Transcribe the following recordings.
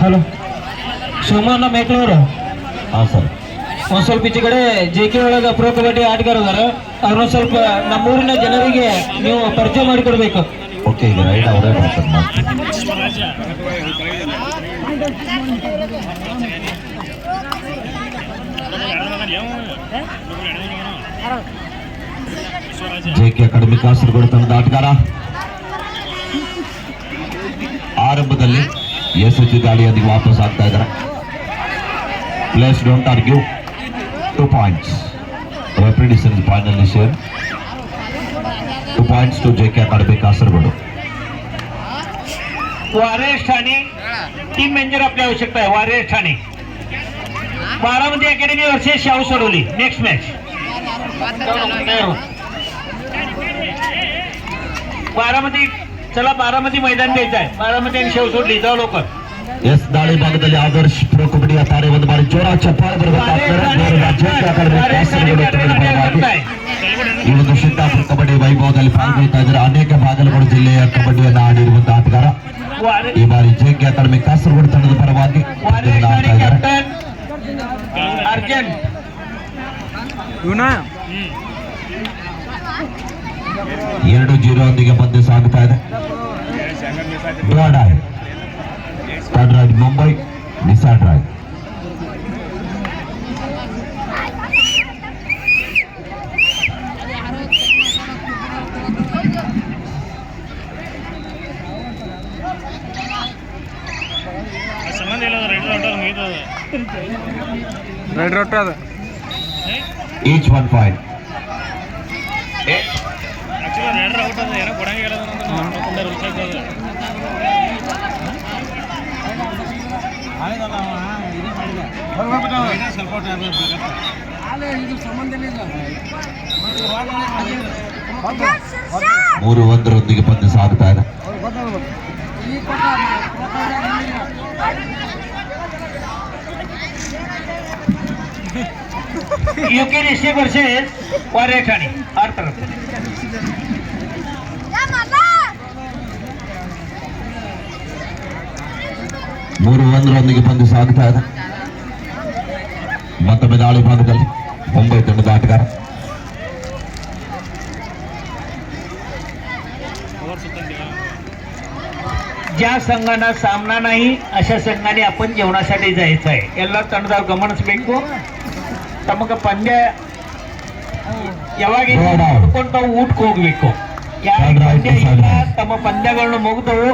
Hello. Somanna ಮೇಕ್ಲವರು ಹಾಂ sir. ಒಂದು ಸ್ವಲ್ಪ ಈಚೆ ಕಡೆ ಜೆ ಕೆ ಒಳಗೆ ಪ್ರೋ ಕಬಡ್ಡಿ ಆಟಗಾರ ಅದಾರ ಅವ್ರನ್ನ ಸ್ವಲ್ಪ ನಮ್ಮೂರಿನ ಜನರಿಗೆ ನೀವು ಪರಿಚಯ ಮಾಡಿಕೊಡ್ಬೇಕು. ಓಕೆ ಈಗ ರೈಟ್ ಅವರೇ ಬರ್ತಾರೆ. ಮಾತು ಜೆ ಕೆ ಅಕಾಡೆಮಿ ಕಾಸರಗೋಡು ತಂಡದ ಆಟಗಾರ ಆರಂಭದಲ್ಲಿ ಯಶಸ್ವಿ ದಾಳಿಯೊಂದಿಗೆ ವಾಪಸ್ ಆಗ್ತಾ ಇದ್ದಾರೆ please don't argue two points referee decision final decision two points to JK academy Kasaragod वारेस Thane team manager आपली आवश्यकता आहे वारेस ठाणे बारामती अकॅडमी वर्षे शाहू सोडवली नेक्स्ट मॅच बारामती चला बारामती मैदान द्यायचं आहे बारामती आणि शाहू सोडली जाऊ लवकर ಎಸ್ ದಾಳಿ ಭಾಗದಲ್ಲಿ ಆದರ್ಶ್ ಪ್ರೋ ಕಬಡ್ಡಿಯ ತಾರೆ ಒಂದು ಬಾರಿ ಜೋರ ಚಪ್ಪಾಳೆ वारेस ಬರಬೇಕಾಗ್ತದೆ ठाणे ನೇರವಾಗಿ JK ಅಕಾಡೆಮಿ वारेस ठाणे ಕಾಸರಗೋಡು ತಂಡದ विद्यार्थी ಪರವಾಗಿ करताय ಈ ಒಂದು ಸಿದ್ದಾಪುರ ಕಬಡ್ಡಿ ವೈಭವದಲ್ಲಿ ಪಾಲ್ಗೊಳ್ತಾ ಇದ್ದಾರೆ ಅನೇಕ ಬಾಗಲಕೋಟೆ ಜಿಲ್ಲೆಯ ಕಬಡ್ಡಿಯನ್ನು ಆಡಿರುವಂತಹ ಆಟಗಾರ वारे- ಈ ಬಾರಿ ಜೆಕೆ ಅಕಾಡೆಮಿ ಕಾಸರಗೋಡು ತಂಡದ ಪರವಾಗಿ वारेस ಪಂದ್ಯವನ್ನು ठाणे ಆಡ್ತಾ ಇದ್ದಾರೆ कॅप्टन अर्जंट ಎರಡು ಜೀರೋ ಒಂದಿಗೆ ಪಂದ್ಯ ಸಾಗುತ್ತಾ ಇದೆ. ಮುಂಬೈ ನಿಸಾಡ್ ರಾಯ್ ರೆಡ್ ರೊಟ್ಟ ಅದ. ಈಚ್ ಒನ್ ಪಾಯಿಂಟ್ ಮೂರು ಒಂದರೊಂದಿಗೆ ಪಂದ್ಯ ಸಾಗುತ್ತಾ ಇದೆ ಯುಕೆ ರಿಸೀವರ್ಸಸ್ ವಾರೇಖಾಣಿ ಆಡ್ತಾರೆ ಮೂರು ಒಂದರೊಂದಿಗೆ ಪಂದ್ಯ ಸಾಗುತ್ತಾ ಇದೆ ಮತ್ತೊಮ್ಮೆ ದಾಳಿ ಭಾಗದಲ್ಲಿ ಮುಂಬೈ ತಂಡದ ಆಟಗಾರ ಓವರ್ ಸುತ್ತಂತಿಲ್ಲ ज्या संघांना सामना नाही अशा संघाने आपण जेवणासाठी जायचं आहे ಎಲ್ಲ ತಂಡದವ್ರು ಗಮನಿಸಬೇಕು ತಮಗೆ ಪಂದ್ಯ ಯಾವಾಗ ಬೇಡ. ನೋಡ್ಕೊಂಡು ತಾವು ಊಟಕ್ಕೆ ಹೋಗ್ಬೇಕು ಯಾರಿಗೆ ಬೇಡ, ಪಂದ್ಯ ಆಯ್ತು, ಇಲ್ಲ ಬೇಡ. ತಮ್ಮ ಪಂದ್ಯಗಳನ್ನ ಮುಗಿದವು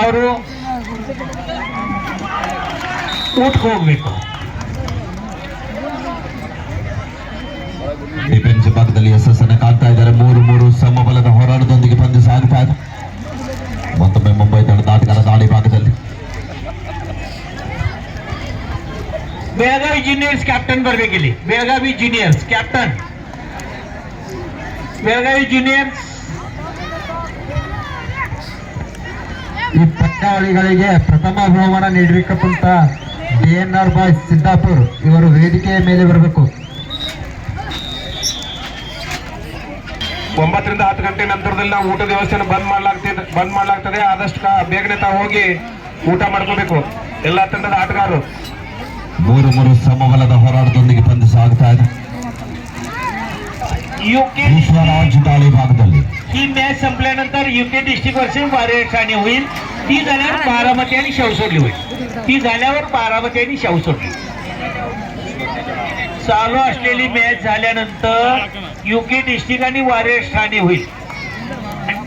ಅವರು ಊಟಕ್ಕೆ ಹೋಗ್ಬೇಕು ಡಿಫೆನ್ಸ್ ಭಾಗದಲ್ಲಿ ಯಶಸ್ಸನ್ನು ಕಾಣ್ತಾ ಇದ್ದಾರೆ. ಮೂರು ಮೂರು ಸಮಬಲದ ಹೋರಾಟದೊಂದಿಗೆ ಪಂದ್ಯ ಸಾಗುತ್ತಾ ಇದೆ. ಮತ್ತೊಮ್ಮೆ ಮುಂಬೈ ತಂಡದ ಆಟಗಾರ ದಾಳಿ ಭಾಗದಲ್ಲಿ. Belagavi juniors captain ಬರ್ಬೇಕಿಲ್ಲಿ Belagavi juniors captain Belagavi juniors ಈ ಪಟ್ಟಾಳಿಗಳಿಗೆ ಪ್ರಥಮ ಬಹುಮಾನ ನೀಡಬೇಕಂತ D N R boys Siddapur ಇವರು ವೇದಿಕೆಯ ಮೇಲೆ ಬರಬೇಕು ಒಂಬತ್ತರಿಂದ ಹತ್ತು ಗಂಟೆ ನಂತರದಲ್ಲಿ ನಾವು ಊಟದ ವ್ಯವಸ್ಥೆಯನ್ನು ಬಂದ್ ಮಾಡ್ಲಾಗ್ತಿದೆ ಬಂದ್ ಮಾಡ್ಲಾಗ್ತದೆ ಆದಷ್ಟು ಕಾ- ಬೇಗನೆ ತಾವು ಹೋಗಿ ಊಟ ಮಾಡ್ಕೋಬೇಕು ಎಲ್ಲಾ ತಂಡದ ಆಟಗಾರರು ಮೂರು ಮೂರು ಸಮಬಲದ ಹೋರಾಟದೊಂದಿಗೆ ಪಂದ್ಯ ಸಾಗುತ್ತಾ ಇದೆ युके ವಿಶ್ವರಾಜ್ ದಾಳಿ ಭಾಗದಲ್ಲಿ ही मॅच संपल्यानंतर युके डिस्ट्रिक्ट वर्सेस वारे ठाणे होईल ती झाल्यावर बारामती आणि शेवसोडली होईल ती झाल्यावर बारामती आणि शेवसोडली चालू असलेली मॅच झाल्यानंतर युके डिस्ट्रिक्ट आणि वारेस ठाणे होईल.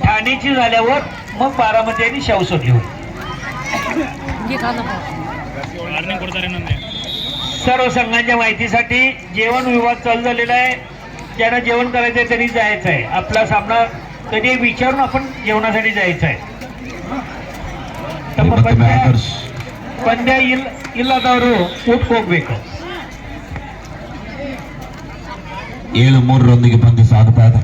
ठाणेची झाल्यावर मग बारामती आणि शेवसोडली होईल सर्व संघांच्या माहितीसाठी जेवण विभाग चालू झालेला आहे. ज्यांना जेवण करायचंय त्यांनी जायचं आहे आपला सामना कधी विचारून आपण जेवणासाठी जायचं आहे ತಮ್ಮ ಪಂದ್ಯ ಪಂದ್ಯ ಇಲ್ಲ ಇಲ್ಲದವರು ಊಟಕ್ಕೆ ಹೋಗ್ಬೇಕು. ಏಳು ಮೂರರೊಂದಿಗೆ ಪಂದ್ಯ ಸಾಗುತ್ತಾ ಇದೆ.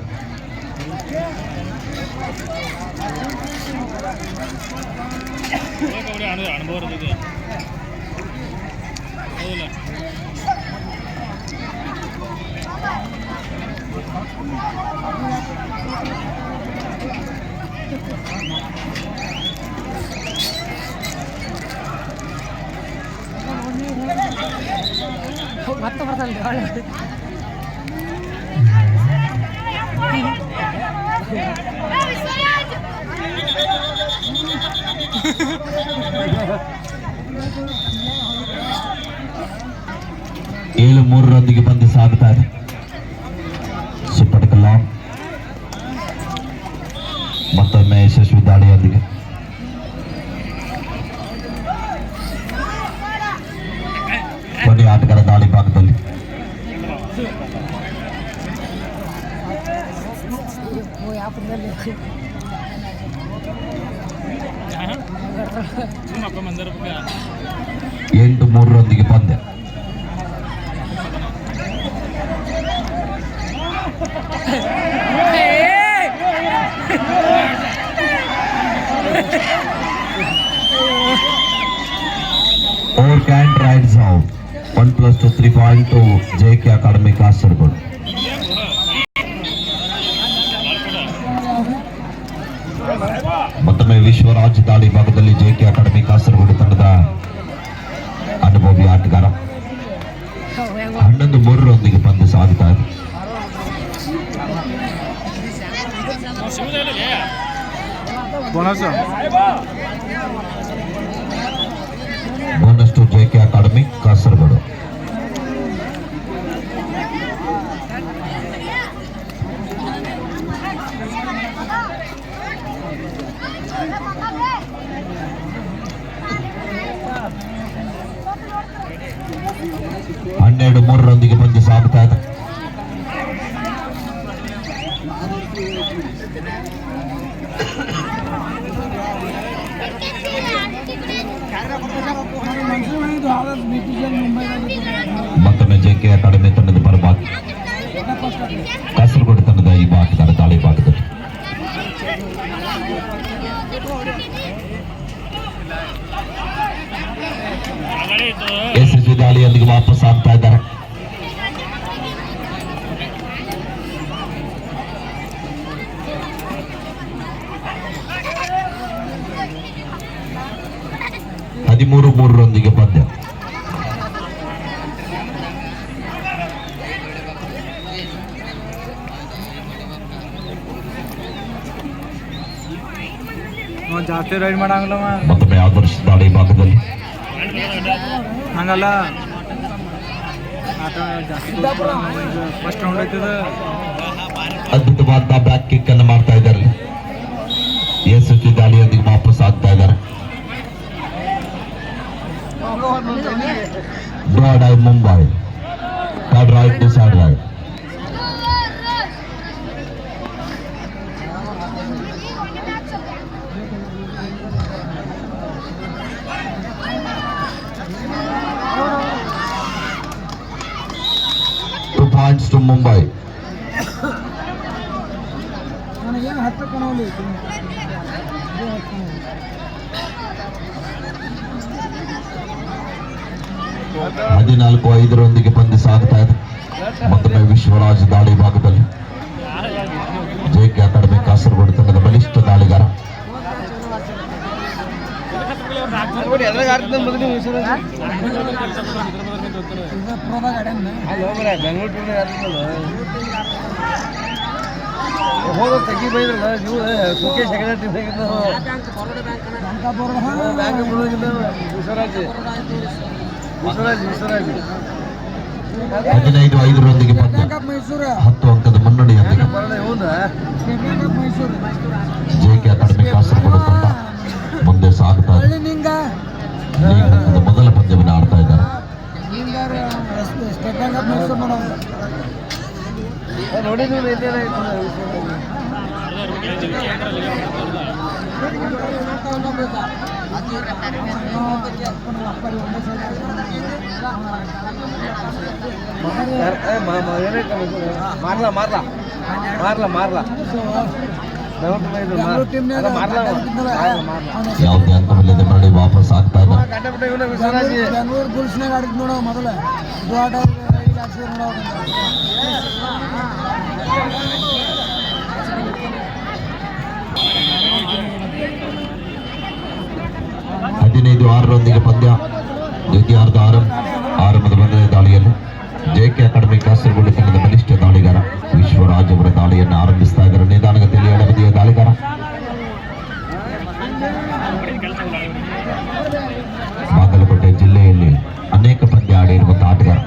ಮತ್ತೆ ಬರ್ತಾನೆ ಒಳ್ಳೆ ಏಳು ಮೂರರೊಂದಿಗೆ ಬಂದು ಸಾಗುತ್ತಾ ಇದೆ ಸೂಪರ್ ಕಲಾಂ ಮತ್ತೊಮ್ಮೆ ಯಶಸ್ವಿ ದಾಳಿಯೊಂದಿಗೆ. ಎಂಟು ಮೂರರೊಂದಿಗೆ ಪಂದ್ಯ Four can rides out. One plus two, three point two. JK Academy Kasargod. ಮತ್ತೊಮ್ಮೆ Vishwaraj ದಾಳಿ ಭಾಗದಲ್ಲಿ ಜೆಕೆ ಅಕಾಡೆಮಿ ಕಾಸರಗೋಡು ತಂಡದ ಅನುಭವಿ ಆಟಗಾರ. ಹನ್ನೊಂದು ಮೂರರೊಂದಿಗೆ ಪಂದ್ಯ ಸಾಗುತ್ತಾ ಇದೆ. Bonus. Two JK academy Kasaragod. ಹನ್ನೆರಡು ಮೂರರೊಂದಿಗೆ ಪಂದ್ಯ ಸಾಗುತ್ತಾ ಇದೆ. ಮತ್ತೊಮ್ಮೆ ಜೆಕೆ ಅಕಾಡೆಮಿ ತಂಡದ ಪರವಾಗಿ ಕಾಸರಗೋಡು ತಂಡದ ಈ ಆಟಗಾರ ದಾಳಿ ಭಾಗದಲ್ಲಿ. ಎಸ್ಎಸ್ವಿ ದಾಳಿಯೊಂದಿಗೆ ವಾಪಸ್ ಆಗ್ತಾ ಇದ್ದಾರೆ. ಹದಿಮೂರು ಮೂರರೊಂದಿಗೆ ಪಂದ್ಯ. ಜಾಸ್ತಿ ರೈಡ್ ಮಾಡಂಗಿಲ್ಲವ ಮತ್ತೊಮ್ಮೆ ಆದರ್ಶ ಈ ಭಾಗದಲ್ಲಿ. ಹಂಗಲ್ಲ. ಆಟ ಜಾಸ್ತಿ ಫಸ್ಟ್ ರೌಂಡ್ ಐತದ. ಅದ್ಭುತವಾದ ಬ್ಯಾಕ್ ಕಿಕ್ ಅನ್ನು ಮಾಡ್ತಾ ಇದ್ದಾರೆ. ಎಸ್ಎಸ್ವಿ ದಾಳಿಯೊಂದಿಗೆ ವಾಪಸ್ ಆಗ್ತಾ ಇದ್ದಾರೆ. ಬ್ರಾಡ್ I Mumbai. Third raid decide raid ನನಗೇನು ಹತ್ತು ಕಣವಲ್ಲಿ ಹದಿನಾಲ್ಕು ಐದರೊಂದಿಗೆ ಪಂದ್ಯ ಸಾಗ್ತಾ ಇದೆ. ಮತ್ತೊಮ್ಮೆ ವಿಶ್ವರಾಜ್ ದಾಳಿ ಭಾಗದಲ್ಲಿ. ಜೆಕೆ ಅಕಾಡೆಮಿ ಕಾಸರಗೋಡು ತಂಡದ ಬಲಿಷ್ಠ ದಾಳಿಗಾರ. ಹೋದ ತೆಗಿ ಬೈದ್ರಲ್ಲ ನೀವು ಸುಖೇ ಸೆಕ್ರೆಟರಿ ಬ್ಯಾಂಕ್ ಬಿಡೋದಿಲ್ಲ ವಿಶ್ವರಾಜ್. ವಿಶ್ವರಾಜ್ ವಿಶ್ವರಾಜ್. ಹದಿನೈದು ಐದರೊಂದಿಗೆ ಹತ್ತು ಅಂಕದ ಮುನ್ನಡೆಯೊಂದಿಗೆ ಜೆಕೆ ಅಕಾಡೆಮಿ ಕಾಸರಗೋಡು ತಂಡ. ಮುಂದೆ ಸಾಗ್ತಾ ಇದೆ ಲೀಗ್ ಹಂತದ ಮೊದಲ ಪಂದ್ಯವನ್ನು ಆಡ್ತಾ ಇದ್ದಾರೆ ಸ್ಟೇಟ್ ಬ್ಯಾಂಕ್ ಆಫ್ ಮೈಸೂರು ಯಾವುದೇ ಅಂಕವಿಲ್ಲದೆ ಮರಳಿ ವಾಪಸ್ ಆಗ್ತಾ ಇದೆ. ಬೆಂಗಳೂರು ಬುಲ್ಸ್ನಾಗ ಆಡಿದ್ ನೋಡ ಮೊದಲ. ನೋಡ ಹದಿನೈದು ಆರರೊಂದಿಗೆ ಪಂದ್ಯ. ದ್ವಿತೀಯಾರ್ಧ ಆರಂಭ ಆರಂಭದ ಬಂದ ದಾಳಿಯಲ್ಲಿ. ಜೆಕೆ ಅಕಾಡೆಮಿ ಕಾಸರಗೋಡು ತಂಡದ ಬಲಿಷ್ಠ ದಾಳಿಗಾರ. ವಿಶ್ವರಾಜ್ ಅವರ ದಾಳಿಯನ್ನು ಆರಂಭಿಸ್ತಾ ಇದ್ದಾರೆ. ನಿಧಾನಗತಿಯಲ್ಲಿ ಎಡಬದಿಯ ದಾಳಿಗಾರ. ಬಾಗಲಕೋಟೆ ಜಿಲ್ಲೆಯಲ್ಲಿ ಅನೇಕ ಪಂದ್ಯ ಆಡಿರುವಂತಹ ಆಟಗಾರ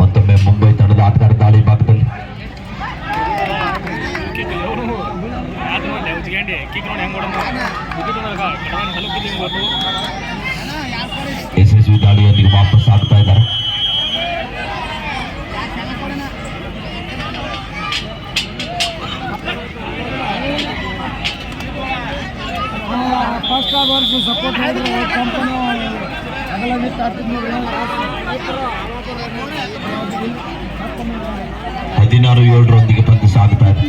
ಮತ್ತೊಮ್ಮೆ ಮುಂಬೈ ತಂಡದ ಆಟಗಾರ ದಾಳಿ ಭಾಗದಲ್ಲಿ. ಆತ ನೋಡಿ ಉಜ್ಗಂಡಿ ಕಿಕ್ ನೋಡಿ ಹೆಂಗ್ ಹೊಡೆದ ವಿಕೆಟ್ ಹೊಡೆದಾಗ ಕಡವನ ಹಲವು ಹಿಂಗ್ ಗೊತ್ತು ಯಶಸ್ವಿ ದಾಳಿಯೊಂದಿಗೆ ವಾಪಸ್ ಆಗ್ತಾ ಇದ್ದಾರೆ ಫಸ್ಟ್ ಅವರ್ಸ್ ಸಪೋರ್ಟ್ ಮಾಡಿದ್ರೆ ಕಂಪನಿ ಅಗಲಾಗಿ ಆಡ್ತಿದ್ ನೋಡ್ರಿ ಹದಿನಾರು ಏಳರೊಂದಿಗೆ ಪಂದ್ಯ ಸಾಗುತ್ತಾ ಇದೆ.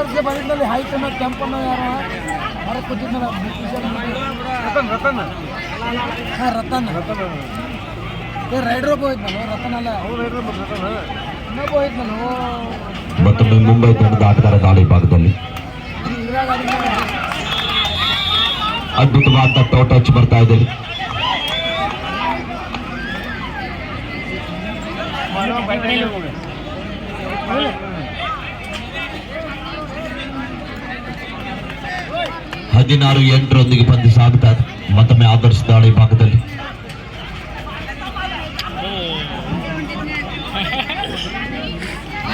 ಆದರ್ಶ ಬಂದಿದ್ದಲ್ಲಿ ಹೈಕನ್ನ ಕೆಂಪನ್ನ ಯಾರು ಹೊರಗೆ ಕೂತಿದ್ನಲ್ಲ ರತನ್ ರತನ್ ಹಾಂ ರತನ್ ಏ ರೈಡ್ರ್ ಒಬ್ಬ ಹೋಯ್ತಲ್ಲ ರತನ್ ಅಲ್ಲ ಇನ್ನೊಬ್ಬ ಹೋಯ್ತಲ್ಲ ಮತ್ತೊಮ್ಮೆ ಮುಂಬೈ ತಂಡದ ಆಟಗಾರ ದಾಳಿ ಭಾಗದಲ್ಲಿ ಇದ್ರಾಗ ಅದನ್ನ ಅದ್ಭುತವಾದ ಟೋ ಟಚ್ ಬರ್ತಾ ಇದೆ ಹದಿನಾರು ಎಂಟರೊಂದಿಗೆ ಪಂದ್ಯ ಸಾಗುತ್ತಾ ಇದೆ ಮತ್ತೊಮ್ಮೆ ಆದರ್ಶ ದಾಳಿ ಭಾಗದಲ್ಲಿ.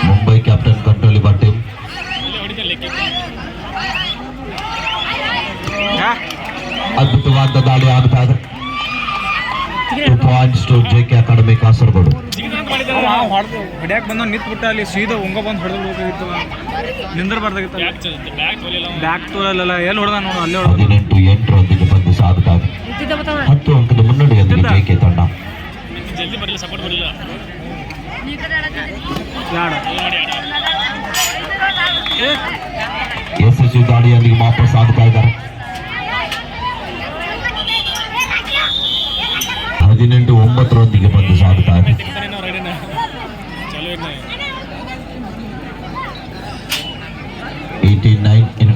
ಮುಂಬೈ ಕ್ಯಾಪ್ಟನ್ ಕಂಟ್ರೋಲ್ ಇರುವ ಟೀಮ್. ಇಲ್ಲೇ ಹೊಡಿತಾನೆ ಲೆಕ್ಕ ಅದ್ಭುತವಾದ ದಾಳಿ ಆಗ್ತಾ ಇದೆ. Two points to J K academy Kasaragod ಮಾಡಿದ್ದಾನೆ ಹೊಡೆದು ಬಂದು ಬಂದ ನಿಂತು ಬಿಟ್ಟ ಅಲ್ಲಿ ಸೀದಾ ಉಂಗ ಬಂದು ಹೊಡೆದು ಬಿಡ್ಬೇಕಾಗಿತ್ತು ನಿಂದಿರ್ಬಾರ್ದಾಗಿತ್ತು ಬ್ಯಾಕ್ ತೋಲಲ್ಲ ಎಲ್ಲಿ ಹೊಡೆದ ನೋಡು ಅಲ್ಲೇ ಹೊಡೆದ ಹದಿನೆಂಟು ಎಂಟರೊಂದಿಗೆ ಬಂದು ಸಾಧಕ ಹತ್ತು ಅಂಕದ ಮುನ್ನಡೆಯೊಂದಿಗೆ ತಂಡ ಜಲ್ದಿ ಬರಲಿಲ್ಲ ಸಪೋರ್ಟ್ ಬರಲಿಲ್ಲ ಯಶಸ್ವಿ ದಾಳಿಯೊಂದಿಗೆ ವಾಪಸ್ ಆಗ್ತಾ ಇದ್ದಾರೆ ಹದಿನೆಂಟು ಒಂಬತ್ತರೊಂದಿಗೆ ಬಂದು ಇದೆ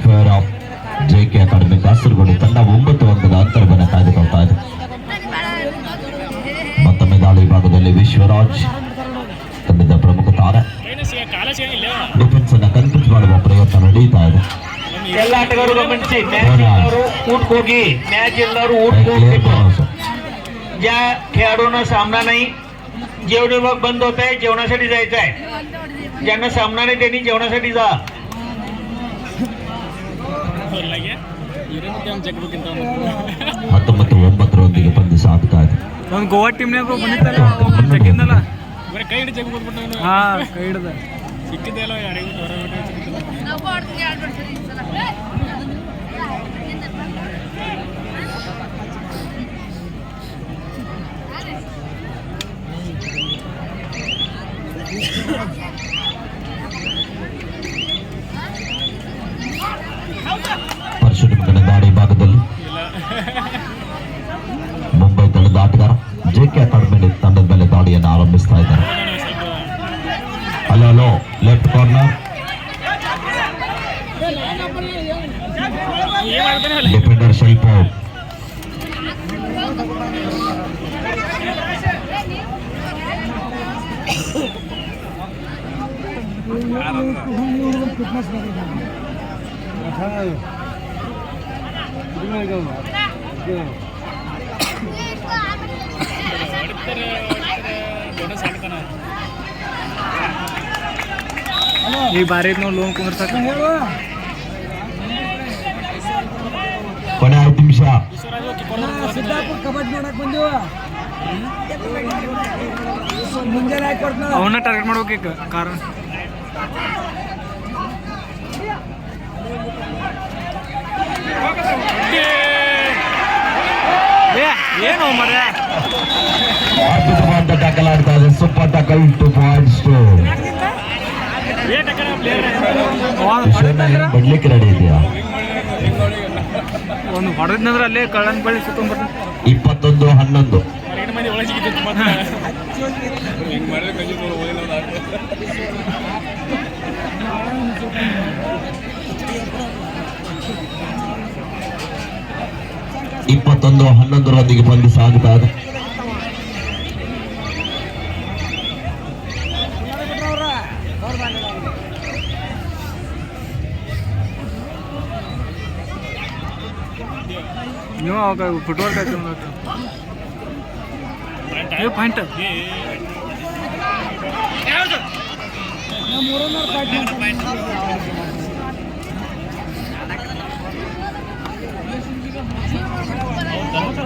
eighteen nine in favour of J K academy Kasaragod ತಂಡ ಒಂಬತ್ತು ಅಂಕದ ಅಂತರವನ್ನು ಕಾಯ್ದುಕೊಳ್ತಾ ಇದೆ ಮತ್ತೊಮ್ಮೆ ದಾಳಿ ಭಾಗದಲ್ಲಿ ವಿಶ್ವರಾಜ್ ತಂಡದ ಪ್ರಮುಖ ತಾರೆ ಕೈನ ಸಿಗ ಕಾಲ ಸಿಗಂಗಿಲ್ಲ ಡಿಫೆನ್ಸ್ ಅನ್ನ ಕನ್ಫ್ಯೂಸ್ ಮಾಡುವ ಪ್ರಯತ್ನ ನಡೀತಾ ಇದೆ ಎಲ್ಲ ಆಟಗಾರರು ಗಮನಿಸಿ ಮ್ಯಾಚ್ ಇಲ್ಲವರು ऊट ಹೋಗಿ ಮ್ಯಾಚ್ ಇಲ್ಲವರು ऊट क्लियर ಹೋಗ್ಬೇಕು भरोसा ज्या खेळाडूंना सामना नाही जेवण विभाग बंद होत आहे जेवणासाठी जायचं आहे ज्यांना सामना नाही त्यांनी जेवणासाठी जा ಹತ್ತೊಂಬತ್ತು ಒಂಬತ್ತರೊಂದಿಗೆ ಪಂದ್ಯ ಸಾಗ್ತಾ ಇದೆ. ಒಂದು ಗೋವಾ ಟೀಮ್ನಾಗ ಬಂದಿತ್ತಲ್ಲ? ಜಗ್ಗಿಂದಲ್ಲ ಬರೀ ಕೈ ಹಿಡಿ ಜಗ್ ಬಿಟ್ಬಿಟ್ಟು ಹಾ ಕೈ ಹಿಡ್ದ. ಸಿಕ್ಕಿದೆ ಅಲ್ಲ ಯಾರಿಗೂ ಹೊರಬಿಟ್ಟು ಕೆ ಅಕಾಡೆಮಿ ತಂಡದ ಮೇಲೆ ದಾಳಿಯನ್ನು ಆರಂಭಿಸ್ತಾ ಇದ್ದಾರೆ ಹಲೋ ಹಲೋ ಲೆಫ್ಟ್ ಕಾರ್ನರ್ ಏನ್ ಮಾಡ್ತಾನೆ ಅಲ್ಲ ಡಿಫೆಂಡರ್ ಸ್ವಲ್ಪ ಫಿಟ್ನೆಸ್ ಈ ಬಾರಿ ನೋಡಿ ಲೋನ್ ಕುಂದ್ರಸಕ ಕೊನೆ ಐದು ನಿಮಿಷ. ಸಿದ್ದಾಪುರ ಕಬಡ್ಡಿ ನೋಡಕ್ ಬಂದೀವ ಮುಂಜಾನೆ ಹಾಕಿ ಕೊಡ್ತಾನ? ಅವನ್ನ ಟಾರ್ಗೆಟ್ ಮಾಡ್ಬೇಕು ಈಗ ಕಾರಣ. ಏ ಏನು ಮರ ಅದ್ಭುತವಾದ ಟ್ಯಾಕಲ್ ಆಡ್ತಾ ಇದೆ super tackle two points to ಬಡ್ಲಿಕ್ಕೆ ready ಇದೆಯಾ ಒಂದು ಹೊಡೆದ್ನಂದ್ರೆ ಅಲ್ಲೇ ಕಳ್ಳನ್ ಬಳ್ಳಿ ಸುತ್ತಂಬರ್ತಾನೆ. ಇಪ್ಪತ್ತೊಂದು ಹನ್ನೊಂದು ಎರಡು ಮಂದಿ ಒಳಗೆ ಸಿಕ್ಕಿತ್ತು ಮತ್ತೆ ಹಿಂಗೆ ಮಾಡಿದ್ರೆ ಕಜಿ ಇಪ್ಪತ್ತೊಂದು ಹನ್ನೊಂದರೊಂದಿಗೆ ಬಂದು ಸಾಗುತ್ತಾ ಇದೆ. ಫುಟ್ಬಾಲ್ ಪಾಯಿಂಟ್ ಊರನ್ನವ್ರು ಪಾಯಿಂಟ್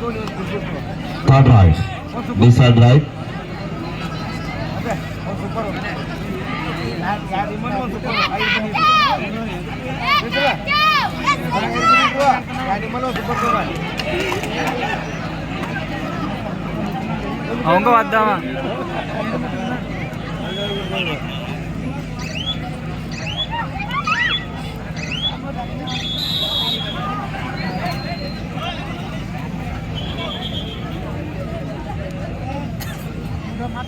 ಹೆಂಗ ಕಲರ್ ಕಪ್ಪಲ್ ಕೌಶಿಕ್ ಅದಲ್ಲ ಇಲ್ಲ ನಾಲ್ಕು ಥರ್ಡ್ ರೈಟ್ ಡಿಸೈಡ್ ರೈಟ್ ಅವಂಗ ಒದ್ದವ ಹಂಗಲ್ಲ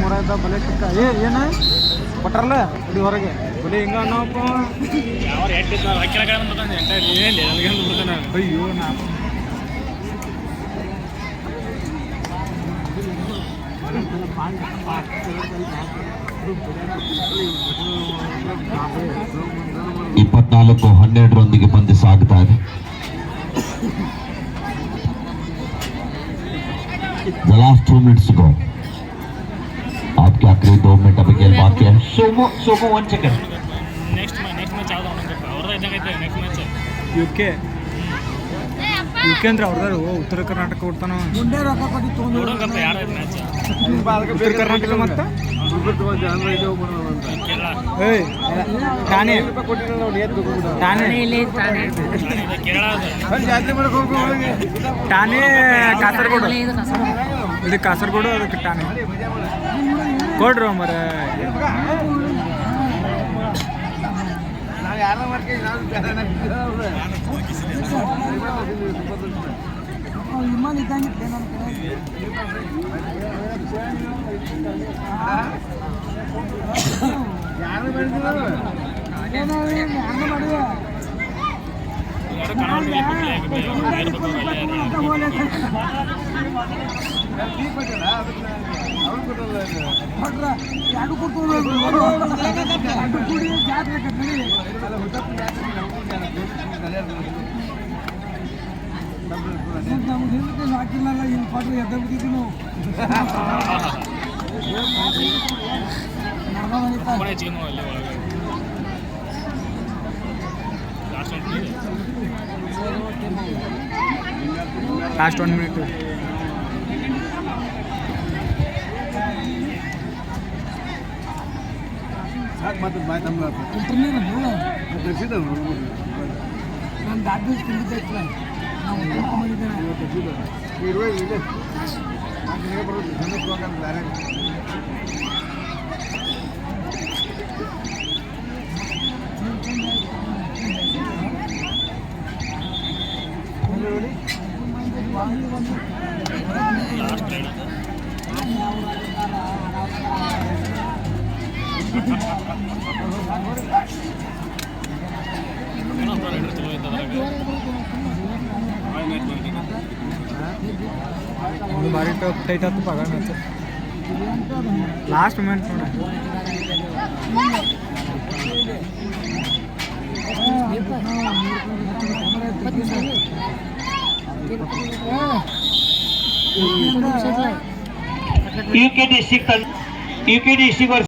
ಮೂರಾಯ್ದ ಬಲೆ ಚಿಕ್ಕ ಏ ಏನ? ಕೊಟ್ರಲ್ಲ? ಇಲ್ಲಿ ಹೊರಗೆ. ಬಲೆ ಹಿಂಗ ಅನ್ನೋಪ್ಪ ಅಯ್ಯೋ ನಾ ಇಪ್ಪತ್ನಾಲ್ಕು ಹನ್ನೆರಡರೊಂದಿಗೆ ಪಂದ್ಯ ಸಾಗುತ್ತಾ ಇದೆ The last two minutes to go. आपके आखिरी दो मिनट अभी खेल बाकी है ಸೋಮು ಸೋಮು ಒಂದ್ ಸೆಕೆಂಡ್ ನೆಕ್ಸ್ಟ್ ನೆಕ್ಸ್ಟ್ ಮ್ಯಾಚ್ ಯಾವ್ದು ಅವ್ರದ್ದು ಅವ್ರದ್ದು ಇದ್ದಂಗೆ ಐತೆ next match U K U K ಅಂದ್ರೆ ಅವ್ರದಾರು ಉತ್ತರ ಕರ್ನಾಟಕ ಕೊಡ್ತಾನ ಮುಂದೆ ರೊಕ್ಕ ಕೊಟ್ಟು ತೊಗೊಂಡು ನೋಡೋಂಗಂತ ಯಾರು ಮ್ಯಾಚ್ ಉತ್ತರ ಕರ್ನಾಟಕ ಮತ್ತ ಕೇರಳ ಏಯ್ ಠಾಣೆ ಠಾಣೆ ಕೇರಳ ಅದು ಠಾಣೆ ಕಾಸರಗೋಡು. ಇದು ಕಾಸರಗೋಡು ಅದಕ್ಕೆ ಠಾಣೆ ಕೊಡ್ರು ಮರ. ಇದ್ದಂಗಿತ್ತು ನನ್ನ ಕಡೆ ಏನೋ ಹಂಗ ಮಾಡಿದೆ ಎರಡು ಕನ್ನಡ ಅಂತ ಹೋಗ್ಲಿ ಕೊಟ್ರ ಎರಡು ಕೊಟ್ಟು ಎರಡು ಕೂಡಿ ಜಾತ್ರೆ ಕಟ್ಟಿ ನಮ್ಗೆ ಹಿಂದಕ್ಕೆ ಹಾಕಿಲ್ಲ ಹಿಂಗೆ ಕೊಟ್ಟರೆ ಎದ್ದ ಬಿಟ್ಟಿದ್ವಿ ನಾವು ಹೆಚ್ಚಿಗೆ ನೋವು ಅಲ್ಲಿ ಒಳಗೆ last one last one minute last raid ಏನೋ ಒಬ್ಬ ರೈಡರ್ ಚಲೋ ಇದ್ದ ಅದ್ರಾಗ ಒಂದು ಬಾರಿ ಟೈಟ್ ಹತ್ತು ಪಗಾರ ಲಾಸ್ಟ್ ಮೂಮೆಂಟ್ ನೋಡ U K district U K district ವರ್ಷ ಯಾರು ಬರ್ತಾರೆ